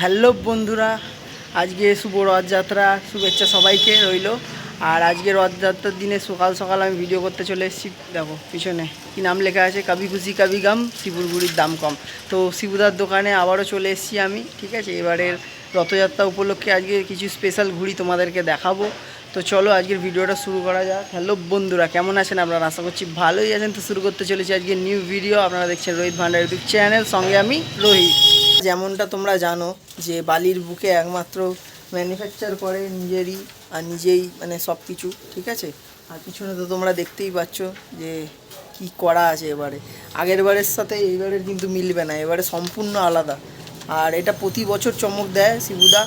Hello বন্ধুরা, আজকে শুভ রথযাত্রা, শুভেচ্ছা সবাইকে রইল। আর আজকে রথযাত্রার দিনে সকাল সকাল আমি ভিডিও করতে চলে এসেছি। দেখো, পিছনে কি নাম লেখা আছে? কাবি খুশি কাবি গাম শিবুরগুড়ির দাম কম। তো শিবুদার দোকানে আবারও চলে এসেছি আমি, ঠিক আছে? এবারের রথযাত্রা উপলক্ষে আজকে কিছু স্পেশাল ঘুড়ি তোমাদেরকে দেখাবো। তো চলো আজকের ভিডিওটা শুরু করা যাক। হ্যালো বন্ধুরা, কেমন আছেন আপনারা? আশা করছি ভালোই আছেন। তো শুরু করতে চলেছি আজকে নিউ ভিডিও আপনারা দেখছেন রোহিত ভান্ডার ইউটিউব চ্যানেল সঙ্গে আমি রোহিত। যেমনটা তোমরা জানো যে বালির বুকে একমাত্র ম্যানুফ্যাকচার করে নিজেরই আর নিজেই মানে সব কিছু, ঠিক আছে? আর পিছনে তো তোমরা দেখতেই পাচ্ছ যে কি করা আছে এবারে। আগের বারের সাথে এইবারের কিন্তু মিলবে না, এবারে সম্পূর্ণ আলাদা। আর এটা প্রতি বছর চমক দেয় শিবুদা,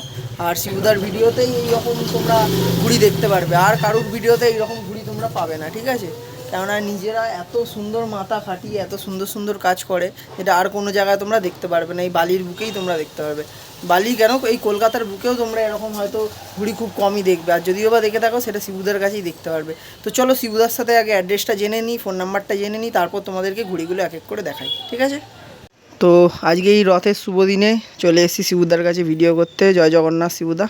আর শিবুদার ভিডিওতেই এইরকম তোমরা ঘুড়ি দেখতে পারবে, আর কারুর ভিডিওতে এইরকম ঘুড়ি তোমরা পাবে না, ঠিক আছে? কেননা নিজেরা এত সুন্দর মাথা খাটিয়ে এত সুন্দর সুন্দর কাজ করে যেটা আর কোনো জায়গায় তোমরা দেখতে পারবে না। এই বালির বুকেই তোমরা দেখতে পারবে। বালি কেন? এই কলকাতার বুকেও তোমরা এরকম হয়তো ঘুড়ি খুব কমই দেখবে। আর যদিও বা দেখে থাকো সেটা শিবুদার কাছেই দেখতে পারবে। তো চলো শিবুদার সাথে আগে অ্যাড্রেসটা জেনে নিই ফোন নাম্বারটা জেনে নিই তারপর তোমাদেরকে ঘুড়িগুলো এক এক করে দেখাই। ঠিক আছে? তো আজকে এই রথের শুভ দিনে চলে এসেছি শিবুদার কাছে ভিডিও করতে। জয় জগন্নাথ শিবুদা।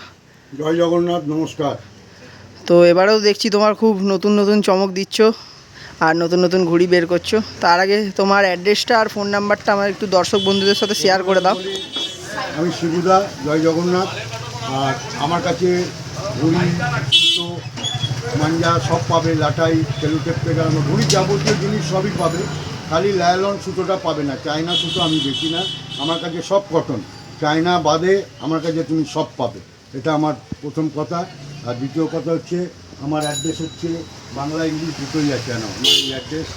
জয় জগন্নাথ নমস্কার। তো এবারেও দেখছি তোমার খুব নতুন নতুন চমক দিচ্ছ। আর নতুন নতুন ঘুড়ি বের করছ। তার আগে তোমার অ্যাড্রেসটা আর ফোন নাম্বারটা আমার একটু দর্শক বন্ধুদের সাথে শেয়ার করে দাও। আমি শিবুদা জয় জগন্নাথ। আর আমার কাছে ঘুড়ি মাঞ্জা সব পাবে, লাটাই থেকে আরম্ভ ঘুড়ি যাবতীয় জিনিস সবই পাবে। খালি লায়লন সুতোটা পাবে না। চায়না সুতো আমি বেশি না। আমার কাছে সব কটন চায়না বাদে আমার কাছে তুমি সব পাবে। এটা আমার প্রথম কথা। আর দ্বিতীয় কথা হচ্ছে আমার অ্যাড্রেস হচ্ছে বাংলা ইংলিশ দুটোই আছে কেন আমার এই অ্যাড্রেস।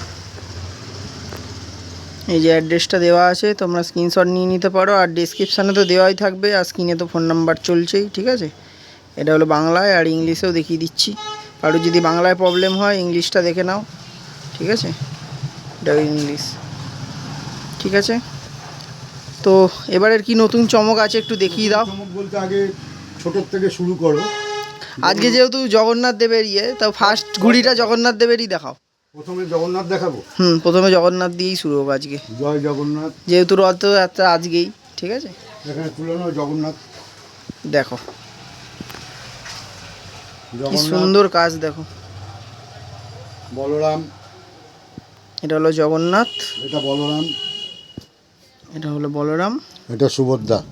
এই যে অ্যাড্রেসটা দেওয়া আছে তোমরা স্ক্রিনশট নিয়ে নিতে পারো আর ডিসক্রিপশানে তো দেওয়াই থাকবে আর স্ক্রিনে তো ফোন নাম্বার চলছেই ঠিক আছে? এটা হলো বাংলায় আর ইংলিশেও দেখিয়ে দিচ্ছি। কারও যদি বাংলায় প্রবলেম হয় ইংলিশটা দেখে নাও ঠিক আছে? এটা ইংলিশ ঠিক আছে? তো এবারের কি নতুন চমক আছে একটু দেখিয়ে দাও। চমক বলতে আগে ছোটোর থেকে শুরু করো। আজকে যেহেতু জগন্নাথ দেবের ইয়ে তাও ফার্স্ট ঘুড়িটা জগন্নাথ দেবেরই দেখাও। প্রথমে জগন্নাথ দেখাবো? হুম প্রথমে জগন্নাথ দিয়েই শুরু হোক আজকে। জয় জগন্নাথ। যেহেতু রথযাত্রা আজকেই ঠিক আছে? এখানে তুলনো জগন্নাথ। দেখো। কি সুন্দর কাজ দেখো। বলরাম। এটা হলো জগন্নাথ। এটা বলরাম। এটা হলো বলরাম। এটা সুভদ্রা।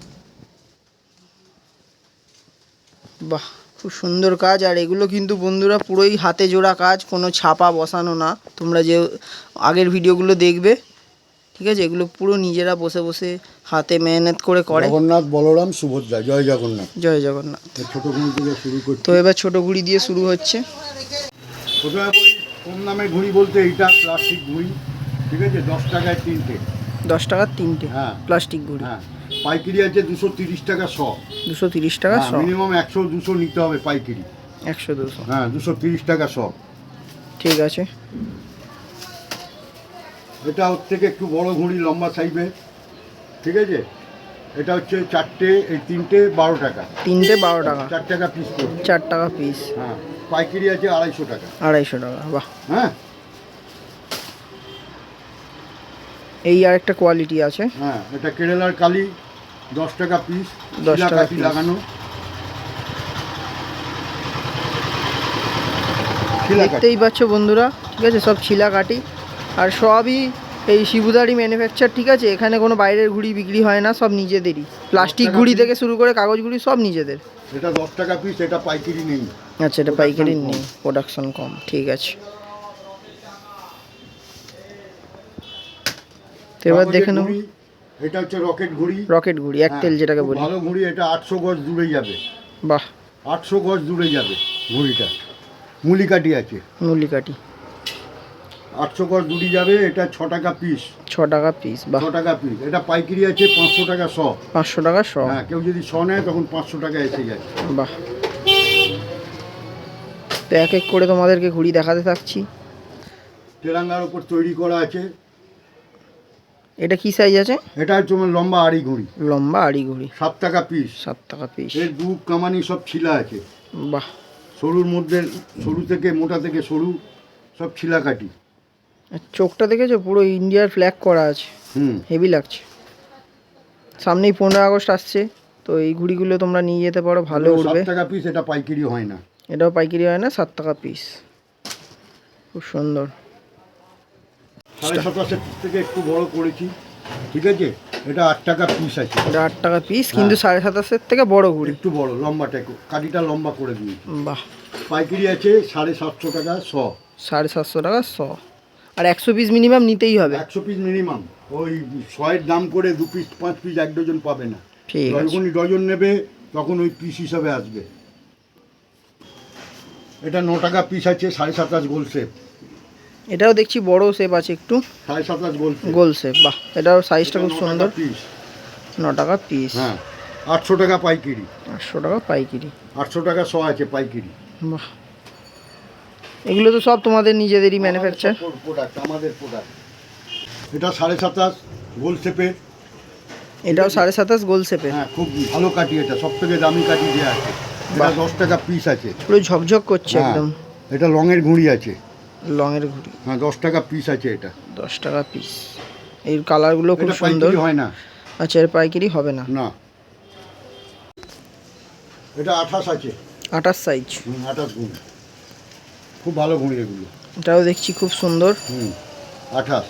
বাহ। খুব সুন্দর কাজ আর এগুলো কিন্তু বন্ধুরা পুরোই হাতে জোড়া কাজ কোনো ছাপা বসানো না। তোমরা যে আগের ভিডিওগুলো দেখবে ঠিক আছে? এগুলো পুরো নিজেরা বসে বসে হাতে মেহনত করে করে। জগন্নাথ বলরাম সুভদ্রা জয় জগন্নাথ। জয় জগন্নাথ। ছোট ঘুড়ি থেকে শুরু করছি। তো এবার ছোট ঘুড়ি দিয়ে শুরু হচ্ছে। কম দামে ঘুড়ি বলতে এইটা? প্লাস্টিক ঘুড়ি ঠিক আছে? দশ টাকায় তিনটে। দশ টাকার তিনটে। হ্যাঁ। প্লাস্টিক ঘুড়ি হ্যাঁ। পাইকারি আছে দুশো তিরিশ টাকা শ। দুশো তিরিশ টাকা শ। মিনিমাম একশো দুশো নিতে হবে পাইকারি। একশো দুশো। হ্যাঁ দুশো তিরিশ টাকা শ। ঠিক আছে। এটা ওর থেকে একটু বড় ঘুড়ি লম্বা সাইজের। ঠিক আছে? এটা হচ্ছে চারটে এই তিনটে বারো টাকা। তিনটে বারো টাকা। চার টাকা পিস চার টাকা পিস হ্যাঁ পাইকারি আছে আড়াইশো টাকা। আড়াইশো টাকা বাহ। হ্যাঁ? এই আর একটা কোয়ালিটি আছে। হ্যাঁ এটা কেরালার কালি। দশ টাকা পিস 10 টাকা। লাগানো। দেখতেই পাচ্ছ বন্ধুরা ঠিক আছে সব ছিলা কাটি আর সবই এই শিবুদারি ম্যানুফ্যাকচার ঠিক আছে? এখানে কোনো বাইরের ঘুড়ি বিক্রি হয় না সব নিজেদেরই। প্লাস্টিক ঘুড়ি থেকে শুরু করে কাগজ ঘুড়ি সব নিজেদের। এটা দশ টাকা পিস এটা পাইকারি নেই। আচ্ছা এটা পাইকারি নেই প্রোডাকশন কম ঠিক আছে। এবার দেখে নেব এটা হচ্ছে রকেট ঘুড়ি। রকেট ঘুড়ি এক তেল হ্যাঁ, যেটাকে বলি। ভালো ঘুড়ি এটা আটশো গজ দূরে যাবে। বাহ। আটশো গজ দূরে যাবে ঘুড়িটা। মুলিকাটি আছে। নুলি কাটি আটশো গজ দূরে যাবে এটা ছ টাকা পিস ছ টাকা পিস বাহ। ছ টাকা পিস এটা পাইকারি আছে পাঁচশো টাকা শ। পাঁচশো টাকা শ। হ্যাঁ কেউ যদি শ নেয় তখন পাঁচশো টাকা এসে যায়। বাহ। তো এক এক করে তোমাদেরকে ঘুড়ি দেখাতে থাকছি। তেলাঙ্গার ওপর তৈরি করা আছে। এটা কি সাইজ আছে? এটা হচ্ছে লম্বা আড়ি ঘুড়ি। লম্বা আড়ি ঘুড়ি। সাত টাকা পিস সাত টাকা পিস এর দু কামানি সব ছিলা আছে। বাহ। সরুর মধ্যে সরু থেকে মোটা থেকে সরু সব ছিলা কাটি চোখটা দেখেছ? পুরো ইন্ডিয়ার ফ্ল্যাগ করা আছে। হুম। হেভি লাগছে। সামনেই পনেরো আগস্ট আসছে তো এই ঘুড়িগুলো তোমরা নিয়ে যেতে পারো ভালো সাত উঠবে। টাকা পিস এটা পাইকারি হয় না। এটাও পাইকারি হয় না সাত টাকা পিস খুব সুন্দর। সাড়ে সাতাশের থেকে একটু বড় করেছি ঠিক আছে? এটা আট টাকা পিস আছে। এটা আট টাকা পিস কিন্তু সাড়ে সাতাশের থেকে বড় ঘুড়ি। একটু বড় লম্বাটা একটু কাটিটা লম্বা করে দিয়েছি। বাহ। পাইকারি আছে সাড়ে সাতশো টাকা শ। সাড়ে সাতশো টাকা শ। আর একশো পিস মিনিমাম নিতেই হবে। একশো পিস মিনিমাম ওই শয়ের দাম করে দু পিস পাঁচ পিস এক ডজন পাবে না। ঠিক যখনই ডজন নেবে তখন ওই পিস হিসাবে আসবে। এটা ন টাকা পিস আছে সাড়ে সাতাশ গোল শেপ এটাও দেখছি বড় শেপ আছে একটু। গোল শেপ শেপ বাহ এটাও সাইজটা খুব সুন্দর। ন টাকা পিস হ্যাঁ আটশো টাকা পাইকিরি। আটশো টাকা পাইকিরি। আটশো টাকা শ আছে পাইকিরি। বাহ। এগুলো তো সব তোমাদের নিজেদেরই ম্যানুফ্যাকচার প্রোডাক্ট আমাদের প্রোডাক্ট এটা সাড়ে সাতাশ গোল শেপের এটাও সাড়ে সাতাশ গোল শেপের হ্যাঁ খুব ভালো কাঠি এটা সব থেকে দামি কাঠি দেওয়া আছে। দশ টাকা পিস আছে। পুরো ঝকঝক করছে হ্যাঁ, একদম। এটা রঙের ঘুড়ি আছে। লংয়ের ঘুড়ি। হ্যাঁ দশ টাকা পিস আছে এটা। দশ টাকা পিস এই কালারগুলো খুব সুন্দর। হয় না। আচ্ছা এর পাইকারি হবে না। না। এটা আঠাশ আছে। আটাশ সাইজ আঠাশ গুণ। খুব ভালো ঘুড়ি এগুলো। এটাও দেখছি খুব সুন্দর। হুম আঠাশ।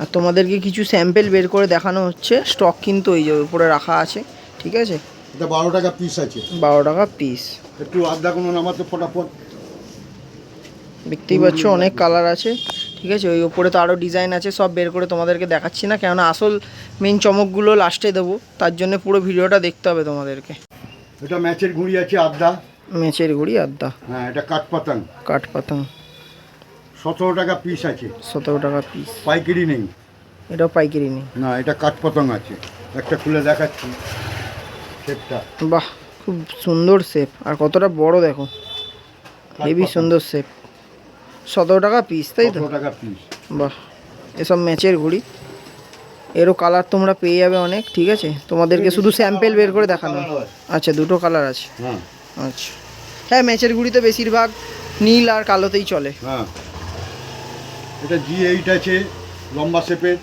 আর তোমাদেরকে কিছু স্যাম্পেল বের করে দেখানো হচ্ছে। স্টক কিন্তু ওই যে উপরে রাখা আছে ঠিক আছে? এটা বারো টাকা পিস আছে। বারো টাকা পিস একটু আধা কোনো নামাতে ফটাফট দেখতেই পাচ্ছ অনেক কালার আছে। ঠিক আছে ওই ওপরে তো আরও ডিজাইন আছে সব বের করে তোমাদেরকে দেখাচ্ছি না কেননা আসল মেন চমকগুলো লাস্টে দেবো। তার জন্য পুরো ভিডিওটা দেখতে হবে তোমাদেরকে। এটা ম্যাচের ঘুড়ি আছে আধা ম্যাচের ঘুড়ি আড্ডা। হ্যাঁ এটা কাঠপাতাং কাঠ পাতাং সতেরো টাকা পিস আছে। সতেরো টাকা পিস পাইকারি নেই। এটাও পাইকারি নেই। না এটা কাঠপাতাং আছে। একটা খুলে দেখাচ্ছি। সেটটা বাহ খুব সুন্দর শেপ। আর কতটা বড় দেখো। হেভি সুন্দর শেপ। সতেরো টাকা পিস তাই তো? টাকা পিস বাহ এসব ম্যাচের ঘুড়ি। এরও কালার তোমরা পেয়ে যাবে অনেক ঠিক আছে? তোমাদেরকে শুধু স্যাম্পেল বের করে দেখানো। আচ্ছা দুটো কালার আছে। হ্যাঁ। আচ্ছা। হ্যাঁ ম্যাচের ঘুড়িতে বেশিরভাগ নীল আর কালোতেই চলে। হ্যাঁ। এটা জি এইট আছে লম্বা শেপের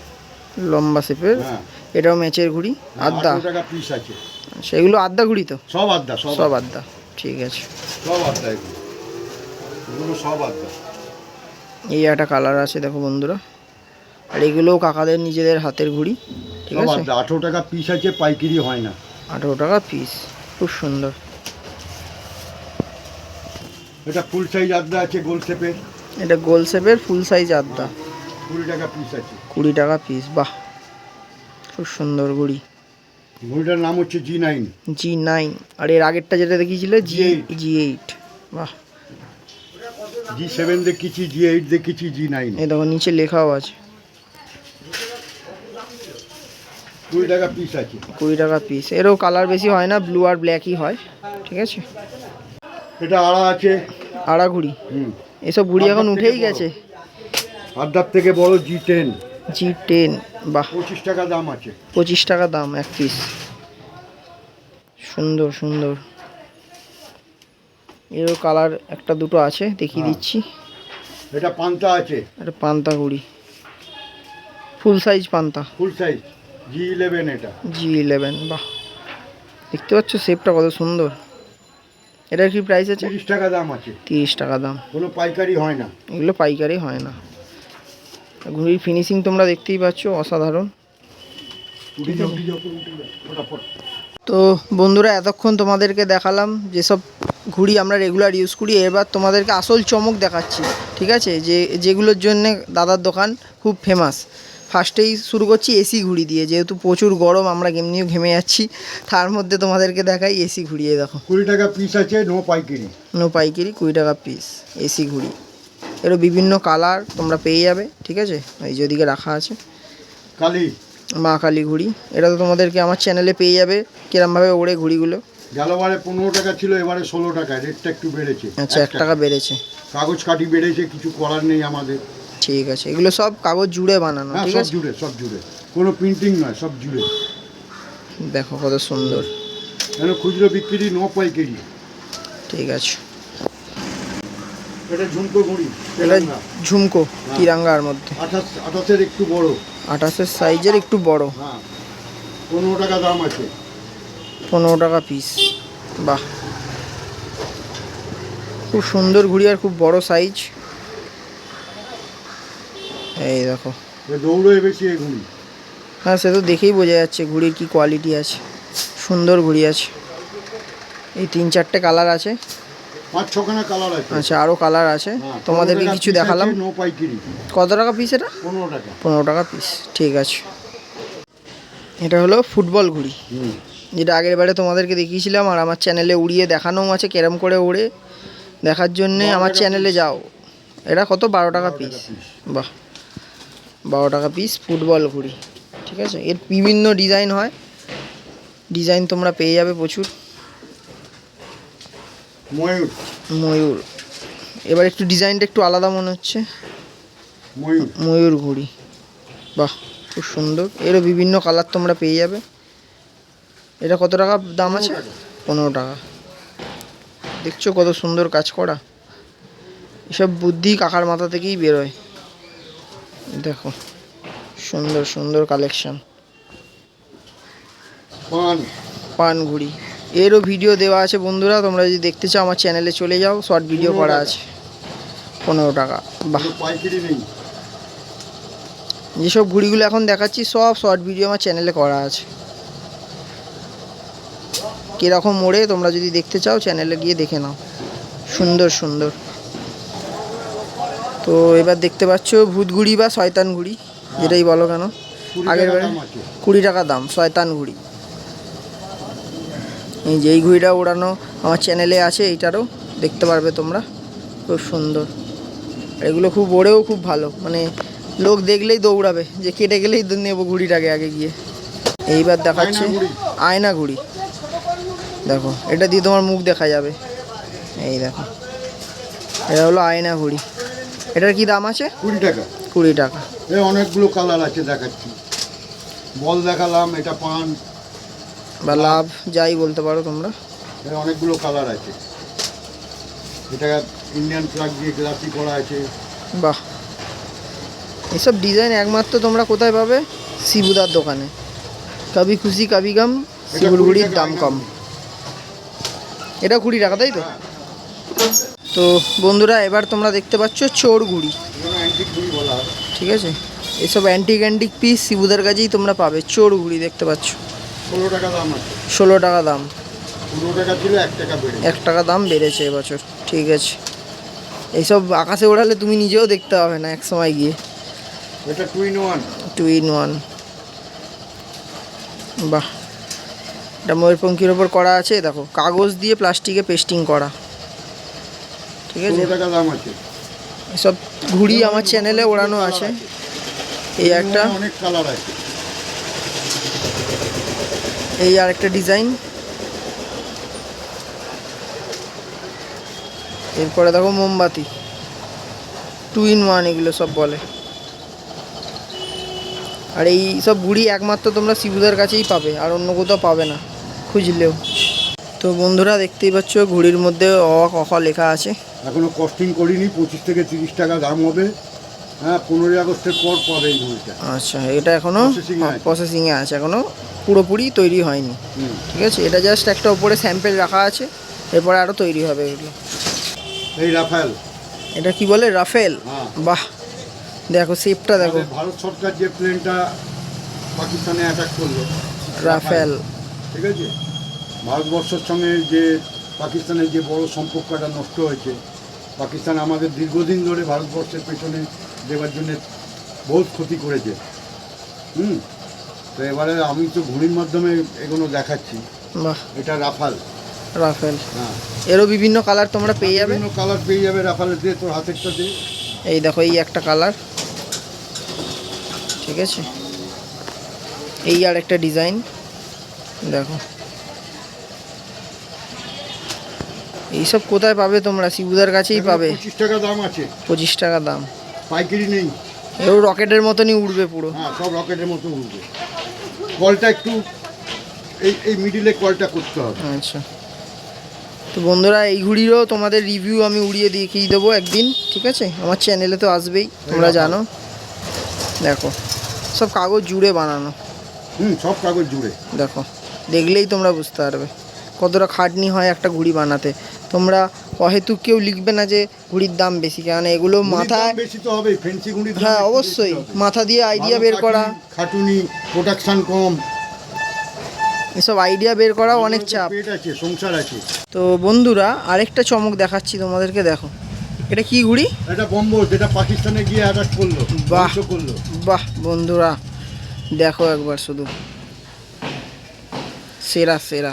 লম্বা শেপের হ্যাঁ। এটাও ম্যাচের ঘুড়ি আদ্দা টাকা পিস আছে। সেগুলো আদ্দা ঘুড়ি তো? সব আড্ডা সব আদ্দা ঠিক আছে। সব আড্ডা এগুলো সব আড্ডা। এই একটা কালার আছে দেখো বন্ধুরা। আর এগুলোও কাকাদের নিজেদের হাতের ঘুড়ি ঠিক আছে? আঠেরো টাকা পিস আছে পাইকারি হয় না। আঠেরো টাকা পিস খুব সুন্দর। এটা ফুল সাইজ আড্ডা আছে গোল শেপের। এটা গোল শেপের ফুল সাইজ আদ্দা। কুড়ি টাকা পিস আছে। কুড়ি টাকা পিস বাহ! খুব সুন্দর ঘুড়ি। ঘড়িটার নাম হচ্ছে জি নাইন জি নাইন আর এর আগেরটা যেটা দেখিয়েছিল জি G8 জি এইট বাহ! জি সেভেন দেখেছি জি এইট দেখেছি জি নাইন। এই দেখো নিচে লেখাও আছে। কুড়ি টাকা পিস আছে। কুড়ি টাকা পিস এরও কালার বেশি হয় না ব্লু আর ব্ল্যাকই হয় ঠিক আছে? এটা আড়া আছে। আড়া ঘুড়ি। হুম। এসব ঘুড়ি এখন উঠেই গেছে। আড্ডার থেকে বড় জি টেন জি টেন বাহ। পঁচিশ টাকা দাম আছে। পঁচিশ টাকা দাম এক পিস সুন্দর সুন্দর। এরও কালার একটা দুটো আছে দেখিয়ে হ্যাঁ। দিচ্ছি। এটা পান্তা আছে। এটা পান্তা ঘুড়ি ফুল সাইজ পান্তা। ফুল সাইজ জি ইলেভেন এটা। জি ইলেভেন বাহ। দেখতে পাচ্ছ শেপটা কত সুন্দর। এটার কি প্রাইস আছে? তিরিশ টাকা দাম আছে। তিরিশ টাকা দাম। কোনো পাইকারি হয় না। এগুলো পাইকারি হয় না। ঘুড়ির ফিনিশিং তোমরা দেখতেই পাচ্ছ অসাধারণ। তো বন্ধুরা এতক্ষণ তোমাদেরকে দেখালাম যেসব ঘুড়ি আমরা রেগুলার ইউজ করি। এবার তোমাদেরকে আসল চমক দেখাচ্ছি ঠিক আছে? যে যেগুলোর জন্য দাদার দোকান খুব ফেমাস ফার্স্টেই শুরু করছি এসি ঘুড়ি দিয়ে যেহেতু প্রচুর গরম আমরা এমনিও ঘেমে যাচ্ছি। তার মধ্যে তোমাদেরকে দেখাই এসি এই দেখো। কুড়ি টাকা পিস আছে নো পাইকারি। নো পাইকারি কুড়ি টাকা পিস এসি ঘুড়ি। এরও বিভিন্ন কালার তোমরা পেয়ে যাবে ঠিক আছে? এই যে ওদিকে রাখা আছে। কালি। মা কালী ঘুড়ি। এটা তো তোমাদেরকে আমার চ্যানেলে পেয়ে যাবে কিরমভাবে ওড়ে ঘুড়িগুলো। গেলবারে পনেরো টাকা ছিল এবারে ষোলো টাকা রেটটা একটু বেড়েছে আচ্ছা এক টাকা। বেড়েছে। কাগজ কাটি বেড়েছে কিছু করার নেই আমাদের। ঠিক আছে এগুলো সব কাগজ জুড়ে বানানো হ্যাঁ ঠিক সব আছে? জুড়ে সব জুড়ে। কোনো প্রিন্টিং নয় সব জুড়ে। দেখো কত সুন্দর। কেন খুচরো বিক্রি নো পাইকারি? ঠিক আছে। এটা ঝুমকো ঘুড়ি এটা ঝুমকো তিরাঙ্গার মধ্যে। আঠাশ আঠাশের একটু বড়। আঠাশের সাইজের একটু বড়। হ্যাঁ। পনেরো টাকা দাম আছে। পনেরো টাকা পিস বাহ। খুব সুন্দর ঘুড়ি আর খুব বড় সাইজ এই দেখো। এ বেশি এই ঘুড়ি হ্যাঁ সে তো দেখেই বোঝা যাচ্ছে ঘুড়ির কি কোয়ালিটি আছে। সুন্দর ঘুড়ি আছে। এই তিন চারটে কালার আছে। পাঁচ ছখানা কালার আছে। আচ্ছা আরও কালার আছে। হ্যাঁ, তোমাদেরকে কিছু দেখালাম। নো পাইকিরি। কত টাকা পিস এটা? পনেরো টাকা। পনেরো টাকা পিস ঠিক আছে। এটা হলো ফুটবল ঘুড়ি। যেটা আগের বারে তোমাদেরকে দেখিয়েছিলাম আর আমার চ্যানেলে উড়িয়ে দেখানোও আছে কেরম করে ওড়ে দেখার জন্যে আমার চ্যানেলে যাও। এটা কত? বারো টাকা পিস বাহ। বারো টাকা পিস ফুটবল ঘুড়ি ঠিক আছে। এর বিভিন্ন ডিজাইন হয়। ডিজাইন তোমরা পেয়ে যাবে প্রচুর। ময়ূর। ময়ূর। এবার একটু ডিজাইনটা একটু আলাদা মনে হচ্ছে। ময়ূর। ময়ূর ঘুড়ি। বাহ খুব সুন্দর। এরও বিভিন্ন কালার তোমরা পেয়ে যাবে। এটা কত টাকা দাম আছে? পনেরো টাকা। দেখছ কত সুন্দর কাজ করা। এসব বুদ্ধি কাকার মাথা থেকেই বেরোয়। দেখো সুন্দর সুন্দর কালেকশন পান। পান ঘুড়ি। এরও ভিডিও দেওয়া আছে বন্ধুরা তোমরা যদি দেখতে চাও আমার চ্যানেলে চলে যাও শর্ট ভিডিও করা আছে। পনেরো টাকা বাহ। যেসব ঘুড়িগুলো এখন দেখাচ্ছি সব শর্ট ভিডিও আমার চ্যানেলে করা আছে। কীরকম মোড়ে তোমরা যদি দেখতে চাও চ্যানেলে গিয়ে দেখে নাও। সুন্দর সুন্দর। তো এবার দেখতে পাচ্ছ ভূত ঘুড়ি বা শয়তান ঘুড়ি যেটাই বলো কেন। আগের কুড়ি টাকা দাম শয়তান ঘুড়ি। এই যে এই ঘুড়িটা ওড়ানো আমার চ্যানেলে আছে এইটারও দেখতে পারবে তোমরা। খুব সুন্দর। এগুলো খুব ওড়েও খুব ভালো। মানে লোক দেখলেই দৌড়াবে। যে কেটে গেলেই নেব ঘুড়িটাকে আগে গিয়ে। এইবার দেখাচ্ছে আয়না ঘুড়ি। আয়না ঘুড়ি। দেখো এটা দিয়ে তোমার মুখ দেখা যাবে। এই দেখো। এটা হলো আয়না ঘুড়ি। এটার কি দাম আছে? কুড়ি টাকা। কুড়ি টাকা। এ অনেকগুলো কালার আছে দেখাচ্ছি। বল দেখালাম এটা পান। বা লাভ যাই বলতে পারো তোমরা। অনেকগুলো কালার আছে। এটা ইন্ডিয়ান ফ্ল্যাগ দিয়ে গ্লাসি করা আছে। বাহ। এসব ডিজাইন একমাত্র তোমরা কোথায় পাবে? শিবুদার দোকানে। কবি খুশি কবি গাম এটা শিবুর কুড়ি গুড়ির টাকা দাম কম। এটা কুড়ি টাকা তাই তো? তো বন্ধুরা এবার তোমরা দেখতে পাচ্ছ চোর ঘুড়ি এগুলো অ্যান্টিক ঘুড়ি বলা হয়। ঠিক আছে? এসব অ্যান্টিক অ্যান্টিক পিস শিবুদার কাছেই তোমরা পাবে। চোর ঘুড়ি দেখতে পাচ্ছ। ষোলো টাকা দাম আছে। ষোলো টাকা দাম। পনেরো টাকা ছিল এক টাকা বেড়ে এক টাকা দাম বেড়েছে এবছর ঠিক আছে। এইসব আকাশে ওড়ালে তুমি নিজেও দেখতে হবে না এক সময় গিয়ে। এটা two in one two in one বাহ। এটা ময়ূরপঙ্খির ওপর করা আছে দেখো কাগজ দিয়ে প্লাস্টিকে পেস্টিং করা। ঠিক আছে? ষোলো টাকা দাম আছে। এসব ঘুড়ি আমার চ্যানেলে ওড়ানো আছে। এই একটা। অনেক কালার আছে। এই আর একটা ডিজাইন। এরপরে দেখো মোমবাতি। টু ইন ওয়ান এগুলো সব বলে। আর এই সব ঘুড়ি একমাত্র তোমরা শিবুদার কাছেই পাবে, আর অন্য কোথাও পাবে না, খুঁজলেও। তো বন্ধুরা, দেখতেই পাচ্ছ ঘুড়ির মধ্যে অ খ লেখা আছে। এখনও কস্টিং করিনি, পঁচিশ থেকে তিরিশ টাকা দাম হবে। হ্যাঁ পনেরোই আগস্টের পর পাবে এই ঘুড়িটা আচ্ছা এটা এখনও এ আছে। এখনও পুরোপুরি তৈরি হয়নি। ঠিক আছে এটা জাস্ট একটা উপরে স্যাম্পেল রাখা আছে এরপরে তৈরি হবে এগুলো। এই রাফেল এটা কি বলে? রাফেল? হ্যাঁ। বাহ। দেখো শেপটা দেখো। ভারত সরকার যে প্লেনটা পাকিস্তানে অ্যাটাক করল রাফেল। ঠিক আছে? ভারতবর্ষের সঙ্গে যে পাকিস্তানের যে বড় সম্পর্কটা নষ্ট হয়েছে পাকিস্তান আমাদের দীর্ঘদিন ধরে ভারতবর্ষের পেছনে দেওয়ার জন্য বহুত ক্ষতি করেছে। হুম? তো এবারে আমি তো ঘুড়ির মাধ্যমে এগুলো দেখাচ্ছি। এটা রাফাল। রাফেল। হ্যাঁ। এরও বিভিন্ন কালার তোমরা পেয়ে যাবে? বিভিন্ন কালার পেয়ে যাবে রাফালের দিয়ে তোর হাতেরটা দিয়ে। এই দেখো এই একটা কালার। ঠিক আছে? এই আর একটা ডিজাইন। দেখো। এইসব কোথায় পাবে তোমরা? শিবুদার কাছেই পাবে। পঁচিশ টাকা দাম আছে। পঁচিশ টাকা দাম। পাইকারি নেই। এও রকেটের মতনই উড়বে পুরো। হ্যাঁ সব রকেটের মতো উঠবে কলটা একটু এই এই মিডিলে কলটা করতে হবে। আচ্ছা। তো বন্ধুরা এই ঘুড়িরও তোমাদের রিভিউ আমি উড়িয়ে দেখিয়ে দেবো একদিন ঠিক আছে? আমার চ্যানেলে তো আসবেই তোমরা জানো। দেখো সব কাগজ জুড়ে বানানো। হুম সব কাগজ জুড়ে। দেখো দেখলেই তোমরা বুঝতে পারবে। কতটা খাটনি হয় একটা ঘুড়ি বানাতে। তোমরা অহেতুক কেউ লিখবে না যে ঘুড়ির দাম বেশি কারণ এগুলো মাথায় বেশি তো হবে ফেন্সি ঘুড়ি হ্যাঁ অবশ্যই। মাথা দিয়ে আইডিয়া বের করা। খাটুনি প্রোডাকশন কম। এসব আইডিয়া বের করাও অনেক চাপ। পেট আছে সংসার আছে। তো বন্ধুরা আরেকটা চমক দেখাচ্ছি তোমাদেরকে দেখো। এটা কি ঘুড়ি এটা বম্বর যেটা পাকিস্তানে গিয়ে অ্যাটাক করল বাহ। করল। বাহ বন্ধুরা দেখো একবার শুধু। সেরা সেরা।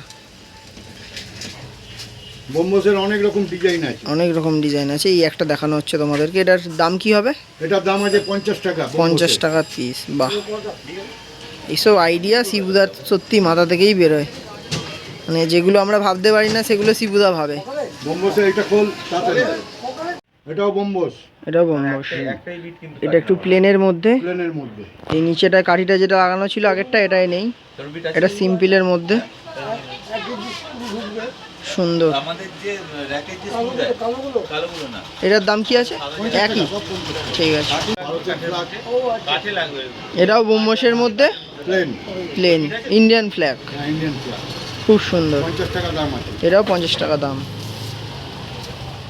বম্বসের অনেক রকম ডিজাইন আছে। অনেক রকম ডিজাইন আছে। এই একটা দেখানো হচ্ছে তোমাদেরকে। এটার দাম কি হবে? এটার দাম আছে পঞ্চাশ টাকা পঞ্চাশ টাকা পিস বাহ। এইসব আইডিয়া শিবুদার সত্যি মাথা থেকেই বেরোয়। মানে যেগুলো আমরা ভাবতে পারি না সেগুলো শিবুদা ভাবে। বম্বসের এটা খোল এটাও বম্বস এটাও বম্বস এটা একটু প্লেনের মধ্যে। প্লেনের মধ্যে। এই নিচেটা কাঠিটা যেটা লাগানো ছিল আগেরটা এটাই নেই। এটা সিম্পলের মধ্যে। সুন্দর। এটার দাম কি আছে? একই। ঠিক আছে। লাগবে এটাও বোম্বসের মধ্যে? প্লেন প্লেন ইন্ডিয়ান ফ্ল্যাগ খুব সুন্দর। এটাও পঞ্চাশ টাকা দাম।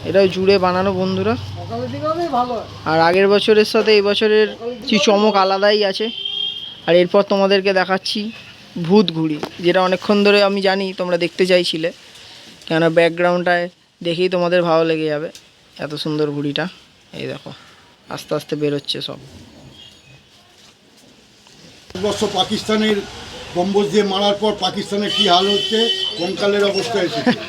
এটাও জুড়ে বানানো বন্ধুরা। আর আগের বছরের সাথে এই বছরের চমক আলাদাই আছে। আর এরপর তোমাদেরকে দেখাচ্ছি ভূত ঘুড়ি যেটা অনেকক্ষণ ধরে আমি জানি তোমরা দেখতে চাইছিলে। কেন ব্যাকগ্রাউন্ডটায় দেখেই তোমাদের ভালো লেগে যাবে। এত সুন্দর ঘুড়িটা। এই দেখো আস্তে আস্তে বেরোচ্ছে সব। বর্ষ পাকিস্তানের বম্বস দিয়ে মারার পর পাকিস্তানের কি হাল হচ্ছে? কঙ্কালের অবস্থা এসেছে।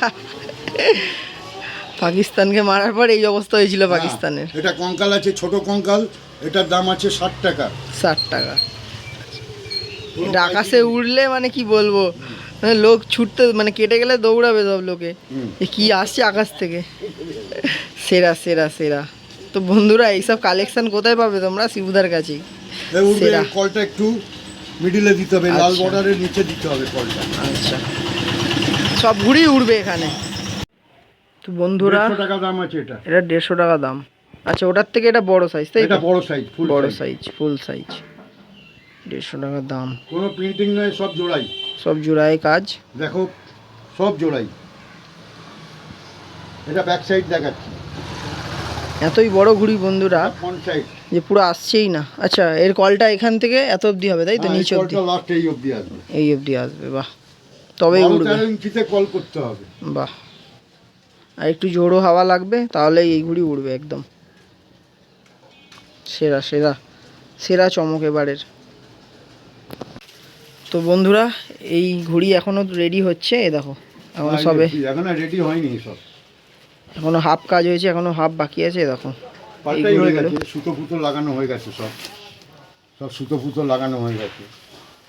পাকিস্তানকে মারার পর এই অবস্থা হয়েছিল পাকিস্তানের। হ্যাঁ, এটা কঙ্কাল আছে ছোট কঙ্কাল। এটার দাম আছে ষাট টাকা। ষাট টাকা। এটা আকাশে উড়লে মানে কি বলব? মানে লোক ছুটতে মানে কেটে গেলে দৌড়াবে সব লোকে। কি আসছে আকাশ থেকে? সেরা সেরা সেরা। তো বন্ধুরা এইসব কালেকশন কোথায় পাবে তোমরা? শিবুদার সেরা। কলটা একটু মিডিলে দিতে হবে লাল আচ্ছা। বর্ডারের নিচে দিতে হবে কলটা। আচ্ছা। সব ঘুরেই উড়বে এখানে। তো বন্ধুরা টাকা দাম আছে এটা। এটা দেড়শো টাকা দাম। আচ্ছা ওটার থেকে এটা বড় সাইজ তাই এটা বড় সাইজ ফুল বড় সাইজ ফুল সাইজ দেড়শো টাকা দাম। কোনো প্রিন্টিং নয় সব জোড়াই। সব জোড়ায় কাজ। দেখো সব জোড়াই। এটা ব্যাক সাইড দেখাচ্ছি। এতই বড় ঘুড়ি বন্ধুরা যে পুরো আসছেই না। আচ্ছা এর কলটা এখান থেকে এত অবধি হবে তাই তো? নিচ অবধি। এই অবধি আসবে। এই অবধি আসবে বাহ। তবেই উড়বে। ইঞ্চিতে কল করতে হবে। বাহ। আর একটু জোরো হাওয়া লাগবে তাহলে এই ঘুড়ি উড়বে একদম। সেরা সেরা। সেরা চমক এবারের। তো বন্ধুরা এই ঘুড়ি এখনও রেডি হচ্ছে এ দেখো এখনও সবে। এখনও রেডি হয়নি সব। এখনও হাফ কাজ হয়েছে এখনও হাফ বাকি আছে দেখো। পাল্টাই হয়ে গেছে সুতো ফুতো লাগানো হয়ে গেছে সব। সব সুতো ফুতো লাগানো হয়ে গেছে।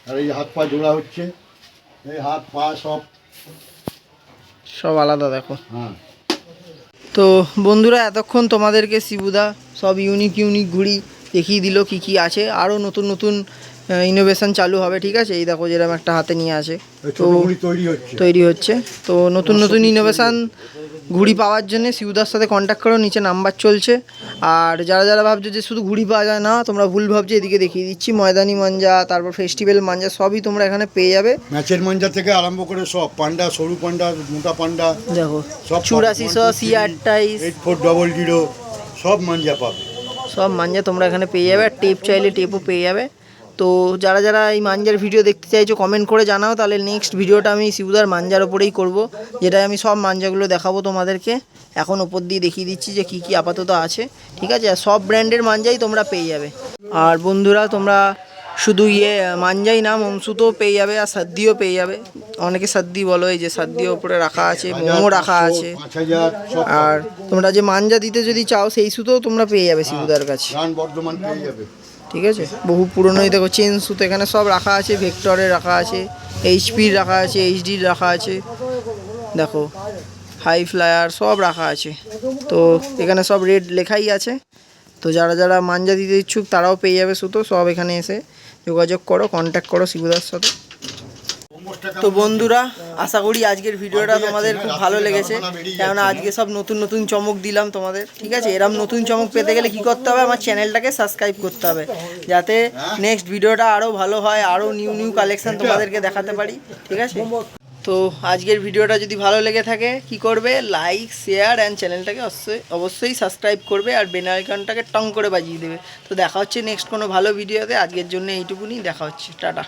আর এই হাত পা জোড়া হচ্ছে। এই হাত পা সব সব আলাদা দেখো। হ্যাঁ। তো বন্ধুরা এতক্ষণ তোমাদেরকে শিবুদা সব ইউনিক ইউনিক ঘুড়ি দেখিয়ে দিল কি কি আছে। আরও নতুন নতুন ইনোভেশন চালু হবে ঠিক আছে? এই দেখো যেরকম একটা হাতে নিয়ে আসে তো তৈরি হচ্ছে। তো নতুন নতুন ইনোভেশন ঘুড়ি পাওয়ার জন্য শিবুদার সাথে কন্ট্যাক্ট করো নিচে নাম্বার চলছে। আর যারা যারা ভাবছ যে শুধু ঘুড়ি পাওয়া যায় না তোমরা ভুল ভাবছ এদিকে দেখিয়ে দিচ্ছি। ময়দানি মাঞ্জা তারপর ফেস্টিভ্যাল মাঞ্জা সবই তোমরা এখানে পেয়ে যাবে। ম্যাচের মঞ্জা থেকে আরম্ভ করে সব পান্ডা সরু পান্ডা মোটা পান্ডা দেখো সব চুরাশি শো সি আটটাইশ এইট ফোর ডবল জিরো সব মাঞ্জা পাবে। সব মাঞ্জা তোমরা এখানে পেয়ে যাবে আর টেপ চাইলে টেপও পেয়ে যাবে। তো যারা যারা এই মাঞ্জার ভিডিও দেখতে চাইছো কমেন্ট করে জানাও তাহলে নেক্সট ভিডিওটা আমি শিবুদার মাঞ্জার ওপরেই করব যেটা আমি সব মাঞ্জাগুলো দেখাবো তোমাদেরকে। এখন ওপর দিয়ে দেখিয়ে দিচ্ছি যে কি কি আপাতত আছে ঠিক আছে? আর সব ব্র্যান্ডের মাঞ্জাই তোমরা পেয়ে যাবে। আর বন্ধুরা তোমরা শুধু ইয়ে মাঞ্জাই না মমসুতো পেয়ে যাবে আর সাদ্দিও পেয়ে যাবে। অনেকে সাদ্দি বলো এই যে সাদ্দিও ওপরে রাখা আছে মোমো রাখা আছে। আর তোমরা যে মাঞ্জা দিতে যদি চাও সেই সুতোও তোমরা পেয়ে যাবে শিবুদার কাছে। ঠিক আছে? বহু পুরনোই দেখো চেন সুতো এখানে সব রাখা আছে ভেক্টরের রাখা আছে এইচপির রাখা আছে এইচডির রাখা আছে। দেখো হাই ফ্লায়ার সব রাখা আছে। তো এখানে সব রেট লেখাই আছে। তো যারা যারা মাঞ্জা দিতে ইচ্ছুক, তারাও পেয়ে যাবে সুতো, সব এখানে এসে যোগাযোগ করো কন্ট্যাক্ট করো শিবুদার সাথে। তো বন্ধুরা আশা করি আজকের ভিডিওটা তোমাদের খুব ভালো লেগেছে। কেননা আজকে সব নতুন নতুন চমক দিলাম তোমাদের ঠিক আছে? এরম নতুন চমক পেতে গেলে কি করতে হবে? আমার চ্যানেলটাকে সাবস্ক্রাইব করতে হবে যাতে নেক্সট ভিডিওটা আরও ভালো হয় আরও নিউ নিউ কালেকশন তোমাদেরকে দেখাতে পারি ঠিক আছে? তো আজকের ভিডিওটা যদি ভালো লেগে থাকে কি করবে? লাইক শেয়ার অ্যান্ড চ্যানেলটাকে অবশ্যই অবশ্যই সাবস্ক্রাইব করবে আর বেল আইকনটাকে টং করে বাজিয়ে দেবে। তো দেখা হচ্ছে নেক্সট কোনো ভালো ভিডিওতে আজকের জন্য এইটুকুনি দেখা হচ্ছে টাটা।